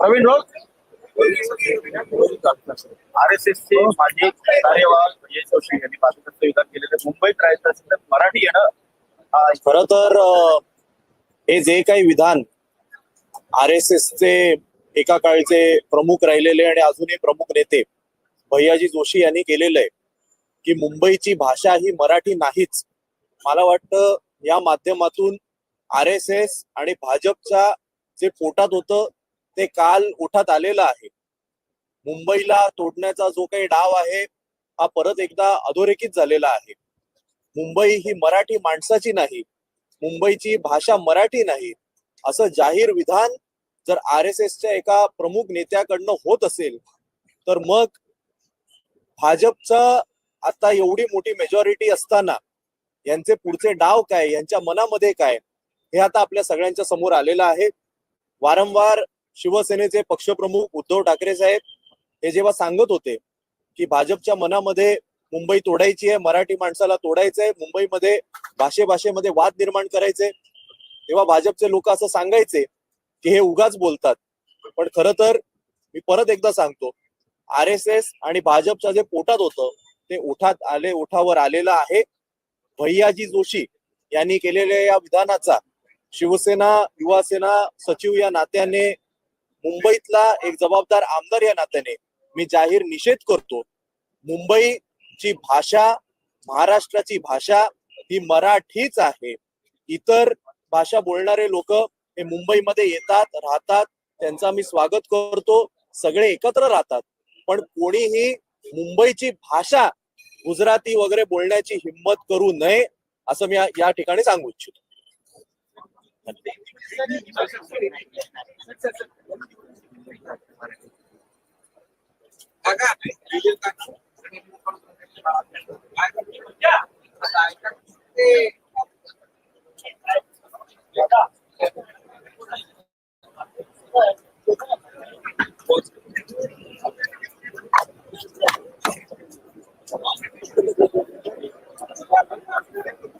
Pravin Raut R S S चे माजी कार्यवाह विजय जोशी यांनी पाकिस्तानचं विधान केलेलं. मुंबईत राहायचं असेल तर मराठी येणं हा खर तर हे जे काही विधान आर एस एसचे एका काळचे प्रमुख राहिलेले आणि अजूनही प्रमुख नेते भैयाजी जोशी यांनी केलेलं आहे की मुंबईची भाषा ही मराठी नाहीच मला वाटतं या माध्यमातून आर एस एस आणि भाजपच्या जे पोटात होतं ते काल उठात आलेलं आहे. मुंबईला तोडण्याचा जो काही डाव आहे हा परत एकदा अधोरेखित झालेला आहे. मुंबई ही मराठी माणसाची नाही मुंबईची भाषा मराठी नाही असं जाहीर विधान जर आर एस एसच्या एका प्रमुख नेत्याकडनं होत असेल तर मग भाजपचा आता एवढी मोठी मेजॉरिटी असताना यांचे पुढचे डाव काय यांच्या मनामध्ये काय हे आता आपल्या सगळ्यांच्या समोर आलेलं आहे. वारंवार शिवसेनेचे पक्षप्रमुख उद्धव ठाकरे साहेब हे जेव्हा सांगत होते की भाजपच्या मनामध्ये मुंबई तोडायची आहे मराठी माणसाला तोडायचंय मुंबईमध्ये भाषे भाषेमध्ये वाद निर्माण करायचे तेव्हा भाजपचे लोक असं सांगायचे की हे उगाच बोलतात. पण खरं तर मी परत एकदा सांगतो आर एस एस आणि भाजपच्या जे पोटात होतं ते उठात आले उठावर आलेलं आहे. भैयाजी जोशी यांनी केलेल्या या विधानाचा शिवसेना युवासेना सचिव या नात्याने मुंबईतला एक जबाबदार आमदार या नात्याने मी जाहीर निषेध करतो. मुंबईची भाषा महाराष्ट्राची भाषा ही मराठीच आहे. इतर भाषा बोलणारे लोक हे मुंबईमध्ये येतात राहतात त्यांचा मी स्वागत करतो. सगळे एकत्र राहतात. पण कोणीही मुंबईची भाषा गुजराती वगैरे बोलण्याची हिंमत करू नये असं मी या- या ठिकाणी सांगू इच्छितो. すいません。